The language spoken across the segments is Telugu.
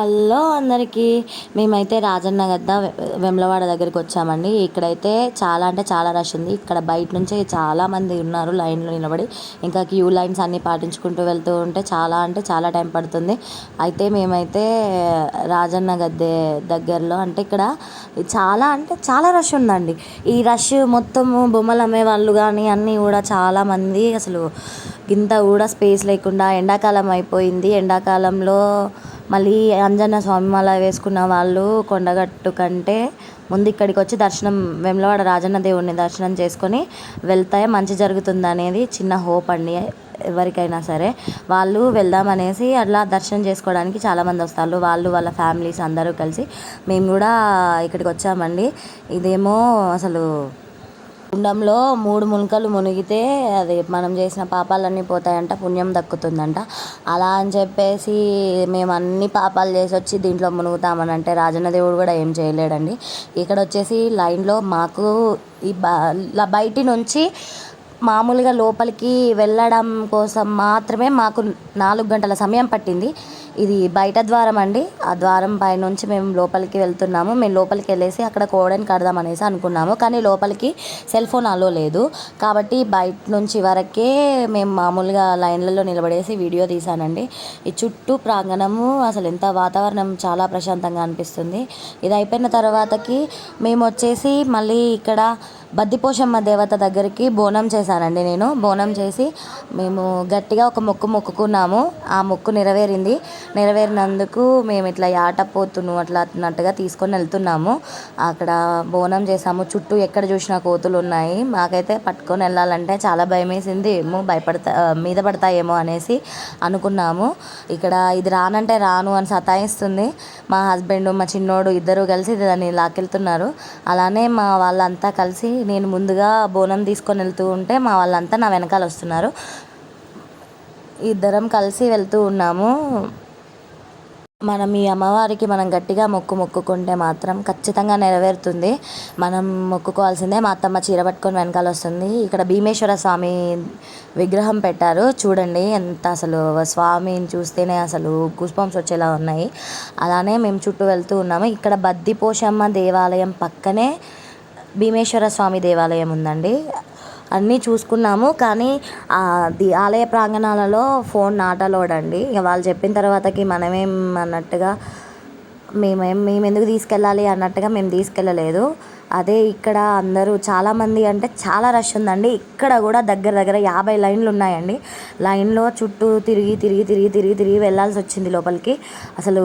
హలో అందరికీ. మేమైతే రాజన్న గద్ద వెమ్లవాడ దగ్గరికి వచ్చామండి. ఇక్కడైతే చాలా అంటే చాలా రష్ ఉంది. ఇక్కడ బయట నుంచి చాలా మంది ఉన్నారు లైన్లో నిలబడి. ఇంకా క్యూ లైన్స్ అన్నీ పాటించుకుంటూ వెళ్తూ ఉంటే చాలా అంటే చాలా టైం పడుతుంది. అయితే మేమైతే రాజన్న గద్దె దగ్గరలో అంటే ఇక్కడ చాలా అంటే చాలా రష్ ఉందండి. ఈ రష్ మొత్తము బొమ్మలు అమ్మే వాళ్ళు కానీ అన్నీ కూడా చాలామంది అసలు ఇంత కూడా స్పేస్ లేకుండా ఎండాకాలం అయిపోయింది. ఎండాకాలంలో మళ్ళీ అంజన్న స్వామి మాల వేసుకున్న వాళ్ళు కొండగట్టు కంటే ముందు ఇక్కడికి వచ్చి దర్శనం వెమ్లవాడ రాజన్న దేవుడిని దర్శనం చేసుకొని వెళ్తే మంచి జరుగుతుంది అనేది చిన్న హోప్ అండి ఎవరికైనా సరే. వాళ్ళు వెళ్దామనేసి అట్లా దర్శనం చేసుకోవడానికి చాలామంది వస్తారు. వాళ్ళు వాళ్ళ ఫ్యామిలీస్ అందరూ కలిసి మేము కూడా ఇక్కడికి వచ్చామండి. ఇదేమో అసలు కుండంలో మూడు మునకలు మునిగితే అది మనం చేసిన పాపాలన్నీ పోతాయంట పుణ్యం దక్కుతుందంట. అలా అని చెప్పేసి మేము అన్ని పాపాలు చేసి వచ్చి దీంట్లో మునుగుతామని అంటే రాజన్న దేవుడు కూడా ఏం చేయలేడండి. ఇక్కడ వచ్చేసి లైన్లో మాకు ఈ బయటి నుంచి మామూలుగా లోపలికి వెళ్ళడం కోసం మాత్రమే మాకు నాలుగు గంటల సమయం పట్టింది. ఇది బయట ద్వారం అండి. ఆ ద్వారం పైనుంచి మేము లోపలికి వెళ్తున్నాము. మేము లోపలికి వెళ్ళేసి అక్కడ కోడని కడదాం అనేసి అనుకున్నాము. కానీ లోపలికి సెల్ ఫోన్ అలో లేదు. కాబట్టి బయట నుంచి వరకే మేము మామూలుగా లైన్లలో నిలబడేసి వీడియో తీసానండి ఈ చుట్టూ ప్రాంగణము అసలు ఎంత వాతావరణం చాలా ప్రశాంతంగా అనిపిస్తుంది. ఇది అయిపోయిన తర్వాతకి మేము వచ్చేసి మళ్ళీ ఇక్కడ బద్దిపోషమ్మ దేవత దగ్గరికి బోనం చేశానండి నేను. బోనం చేసి మేము గట్టిగా ఒక మొక్కు మొక్కుకున్నాము. ఆ మొక్కు నెరవేరింది. నెరవేరినందుకు మేము ఇట్లా యాటపోతును అట్లా అన్నట్టుగా తీసుకొని వెళ్తున్నాము. అక్కడ బోనం చేసాము చుట్టూ ఎక్కడ చూసినా కోతులు ఉన్నాయి. మాకైతే పట్టుకొని వెళ్ళాలంటే చాలా భయం వేసింది ఏమో భయపడతా మీద పడతాయేమో అనేసి అనుకున్నాము. ఇక్కడ ఇది రానంటే రాను అని సతాయిస్తుంది. మా హస్బెండ్ మా చిన్నోడు ఇద్దరు కలిసి దాన్ని లాకెళ్తున్నారు అలానే మా వాళ్ళంతా కలిసి నేను ముందుగా బోనం తీసుకొని వెళ్తూ ఉంటే మా వాళ్ళంతా నా వెనకాల వస్తున్నారు. ఇద్దరం కలిసి వెళ్తూ ఉన్నాము. మనం ఈ అమ్మవారికి మనం గట్టిగా మొక్కు మొక్కుకుంటే మాత్రం ఖచ్చితంగా నెరవేరుతుంది. మనం మొక్కుకోవాల్సిందే మా అత్తమ్మ చీర పట్టుకొని వెనకాల వస్తుంది. ఇక్కడ భీమేశ్వర స్వామి విగ్రహం పెట్టారు. చూడండి ఎంత అసలు స్వామిని చూస్తేనే అసలు గుస్పంస్ వచ్చేలా ఉన్నాయి. అలానే మేము చుట్టూ వెళ్తూ ఉన్నాము. ఇక్కడ బద్దిపోషమ్మ దేవాలయం పక్కనే భీమేశ్వర స్వామి దేవాలయం ఉందండి. అన్నీ చూసుకున్నాము కానీ అది ఆలయ ప్రాంగణాలలో ఫోన్ నాటలోడండి అండి. ఇక వాళ్ళు చెప్పిన తర్వాతకి మనమేం అన్నట్టుగా మేమే మేము ఎందుకు తీసుకెళ్ళాలి అన్నట్టుగా మేము తీసుకెళ్ళలేదు. అదే ఇక్కడ అందరూ చాలామంది అంటే చాలా రష్ ఉందండి. ఇక్కడ కూడా దగ్గర దగ్గర యాభై లైన్లు ఉన్నాయండి. లైన్లో చుట్టూ తిరిగి తిరిగి తిరిగి తిరిగి తిరిగి వెళ్ళాల్సి వచ్చింది లోపలికి. అసలు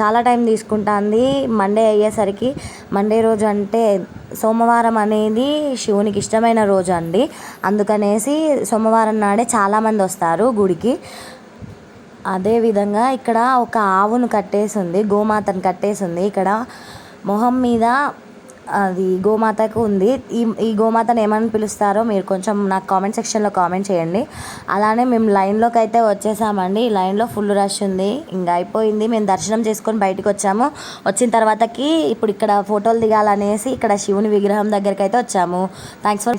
చాలా టైం తీసుకుంటుంది. మండే అయ్యేసరికి మండే రోజు అంటే సోమవారం అనేది శివునికి ఇష్టమైన రోజు అండి. అందుకనేసి సోమవారం నాడే చాలామంది వస్తారు గుడికి. అదేవిధంగా ఇక్కడ ఒక ఆవును కట్టేసి ఉంది గోమాతను కట్టేసి ఉంది ఇక్కడ మొహం మీద అది గోమాతకు ఉంది. ఈ ఈ గోమాతను ఏమని పిలుస్తారో మీరు కొంచెం నాకు కామెంట్ సెక్షన్లో కామెంట్ చేయండి. అలానే మేము లైన్లోకి అయితే వచ్చేసామండి. ఈ లైన్లో ఫుల్ రష్ ఉంది. ఇంకా అయిపోయింది. మేము దర్శనం చేసుకొని బయటకు వచ్చాము. వచ్చిన తర్వాతకి ఇప్పుడు ఇక్కడ ఫోటోలు దిగాలనేసి ఇక్కడ శివుని విగ్రహం దగ్గరికి అయితే వచ్చాము. Thanks for